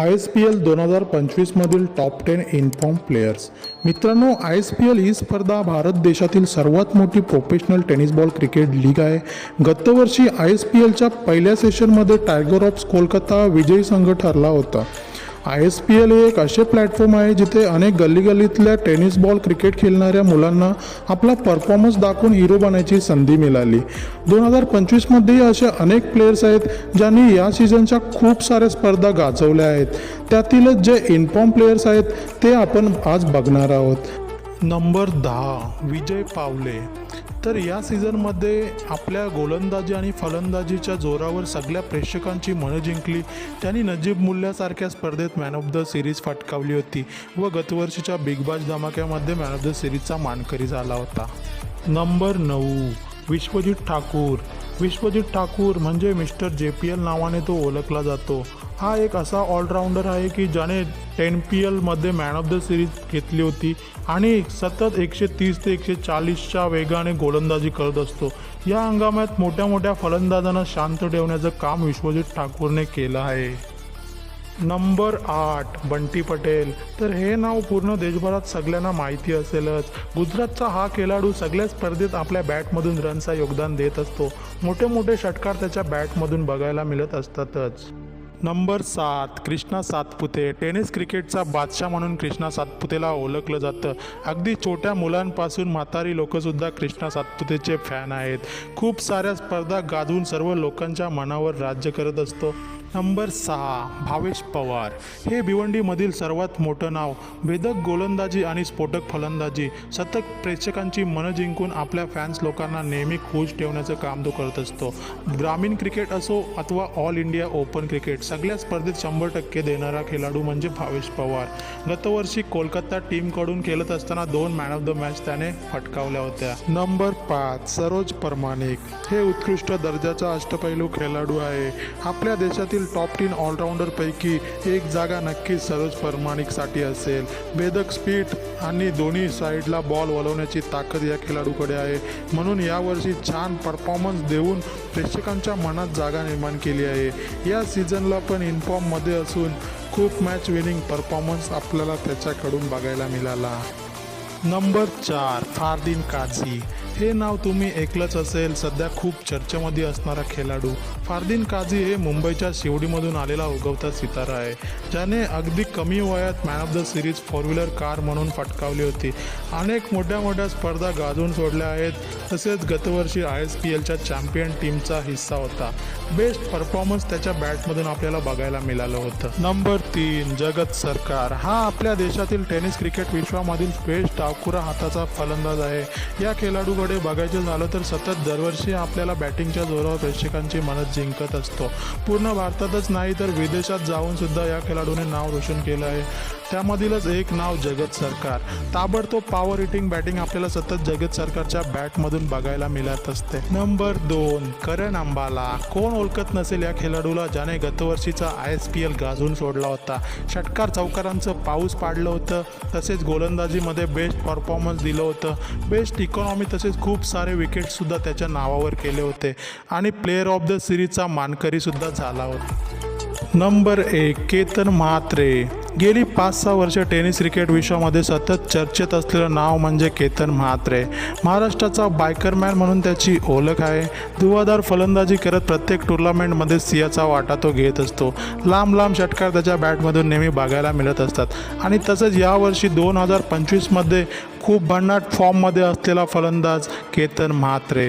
I S P L दोन हजार पंचवीसमधील top ten in form players मित्रांनो आय एस पी एल ही स्पर्धा भारत देशातील सर्वात मोठी professional tennis ball cricket league आहे. गतवर्षी आय एस पी एलच्या पहिल्या सेशनमध्ये टायगर ऑफ्स कोलकाता विजयी संघ ठरला होता. आय एस पी एल हे एक असे प्लॅटफॉर्म आहे जिथे अनेक गल्लीगल्लीतल्या टेनिस बॉल क्रिकेट खेळणाऱ्या मुलांना आपला परफॉर्मन्स दाखवून हिरो बनायची संधी मिळाली. दोन हजार पंचवीसमध्येही असे अनेक प्लेयर्स आहेत ज्यांनी या सीझनच्या खूप साऱ्या स्पर्धा गाजवल्या आहेत. त्यातीलच जे इन्फॉर्म प्लेयर्स आहेत ते आपण आज बघणार आहोत. नंबर दहा विजय पावले. तर या सीझनमध्ये आपल्या गोलंदाजी आणि फलंदाजीच्या जोरावर सगळ्या प्रेक्षकांची मनं जिंकली. त्यांनी नजीब मुल्यासारख्या स्पर्धेत मॅन ऑफ द सिरीज फटकावली होती व गतवर्षीच्या बिग बाश धमाक्यामध्ये मॅन ऑफ द सिरीजचा मानकरी झाला होता. नंबर नऊ विश्वजित ठाकूर. विश्वजित ठाकूर म्हणजे मिस्टर जे पी एल नावाने तो ओळखला जातो. हा एक असा ऑलराऊंडर आहे की ज्याने टेन पी एलमध्ये मॅन ऑफ द सिरीज घेतली होती आणि सतत एकशे तीस ते एकशे चाळीसच्या वेगाने गोलंदाजी करत असतो. या हंगामात मोठ्या मोठ्या फलंदाजांना शांत ठेवण्याचं काम विश्वजित ठाकूरने केलं आहे. नंबर आठ बंटी पटेल. तर हे नाव पूर्ण देशभरात सगळ्यांना माहिती असेलच. गुजरातचा हा खेळाडू सगळ्या स्पर्धेत आपल्या बॅटमधून रनचा योगदान देत असतो. मोठे मोठे षटकार त्याच्या बॅटमधून बघायला मिळत असतातच. नंबर सात कृष्णा सातपुते. टेनिस क्रिकेटचा बादशाह म्हणून कृष्णा सातपुतेला ओळखलं जातं. अगदी छोट्या मुलांपासून म्हातारी लोकंसुद्धा कृष्णा सातपुतेचे फॅन आहेत. खूप साऱ्या स्पर्धा गाजवून सर्व लोकांच्या मनावर राज्य करत असतो. नंबर सहा भावेश पवार. हे भिवंडीमधील सर्वात मोठं नाव. वेदक गोलंदाजी आणि स्फोटक फलंदाजी. सतत प्रेक्षकांची मनं जिंकून आपल्या फॅन्स लोकांना नेहमी खुश ठेवण्याचं काम तो करत असतो. ग्रामीण क्रिकेट असो अथवा ऑल इंडिया ओपन क्रिकेट सगळ्या स्पर्धेत शंभर टक्के देणारा खेळाडू म्हणजे भावेश पवार. गतवर्षी कोलकाता टीमकडून खेळत असताना दोन मॅन ऑफ द मॅच त्याने फटकावल्या होत्या. नंबर पाच सरोज परमानिक हे उत्कृष्ट दर्जाचा अष्टपैलू खेळाडू आहे. आपल्या देशातील टॉप टीन ऑलराऊंडरपैकी एक जागा नक्कीच सरोज परमानिकसाठी असेल. भेदक स्पीड आणि दोन्ही साईडला बॉल वळवण्याची ताकद या खेळाडूकडे आहे. म्हणून यावर्षी छान परफॉर्मन्स देऊन प्रेक्षकांच्या मनात जागा निर्माण केली आहे. या सीझनला पण इन्फॉर्ममध्ये असून खूप मॅच विनिंग परफॉर्मन्स आपल्याला त्याच्याकडून बघायला मिळाला. नंबर चार फारदीन काझी. हे नाव तुम्ही ऐकलंच असेल सध्या खूप चर्चेमध्ये असणारा खेळाडू. फारदीन काझी हे मुंबईच्या शिवडीमधून आलेला उगवता सितारा आहे ज्याने अगदी कमी वयात man of the series four wheeler car म्हणून फटकावली होती. अनेक मोठ्या मोठ्या स्पर्धा गाजून सोडल्या आहेत. तसेच गतवर्षी आय एस पी एलच्या चॅम्पियन टीमचा हिस्सा होता. बेस्ट परफॉर्मन्स त्याच्या बॅटमधून आपल्याला बघायला मिळालं होतं. नंबर तीन जगत सरकार. हा आपल्या देशातील टेनिस क्रिकेट विश्वामधील बेस्ट डावखुरा हाताचा फलंदाज आहे. या खेळाडूकडे बघायचं झालं तर सतत दरवर्षी आपल्याला बॅटिंगच्या जोरावर प्रेक्षकांची मनत जिंकत असतो. पूर्ण भारतातच नाही तर विदेशात जाऊन सुद्धा या खेळाडूने नाव रोशन केलं आहे. त्यामधीलच एक नाव जगत सरकार. ताबडतोब पॉवर हिटिंग बॅटिंग आपल्याला सतत जगत सरकारच्या बॅटमधून बघायला मिळत असते. नंबर दोन करण अंबाला. कोण ओळखत नसेल या खेळाडूला ज्याने गतवर्षीचा आय एस पी एल गाजून सोडला होता? षटकार चौकारांचं पाऊस पाडलं होतं तसेच गोलंदाजीमध्ये बेस्ट परफॉर्मन्स दिलं होतं. बेस्ट इकॉनॉमी तसेच खूप सारे विकेटसुद्धा त्याच्या नावावर केले होते. आणि प्लेअर ऑफ द सिरीजचा मानकरीसुद्धा झाला होता. नंबर एक केतन म्हात्रे. गेली पाच सहा वर्ष टेनिस क्रिकेट विश्वामध्ये सतत चर्चेत असलेलं नाव म्हणजे केतन म्हात्रे. महाराष्ट्राचा बायकरमॅन म्हणून त्याची ओळख आहे. दुवादार फलंदाजी करत प्रत्येक टुर्नामेंटमध्ये सियाचा वाटा तो घेत असतो. लांब लांब षटकार त्याच्या बॅटमधून नेहमी बघायला मिळत असतात. आणि तसंच यावर्षी दोन हजार पंचवीसमध्ये खूप भन्नाट फॉर्ममध्ये असलेला फलंदाज केतन म्हात्रे.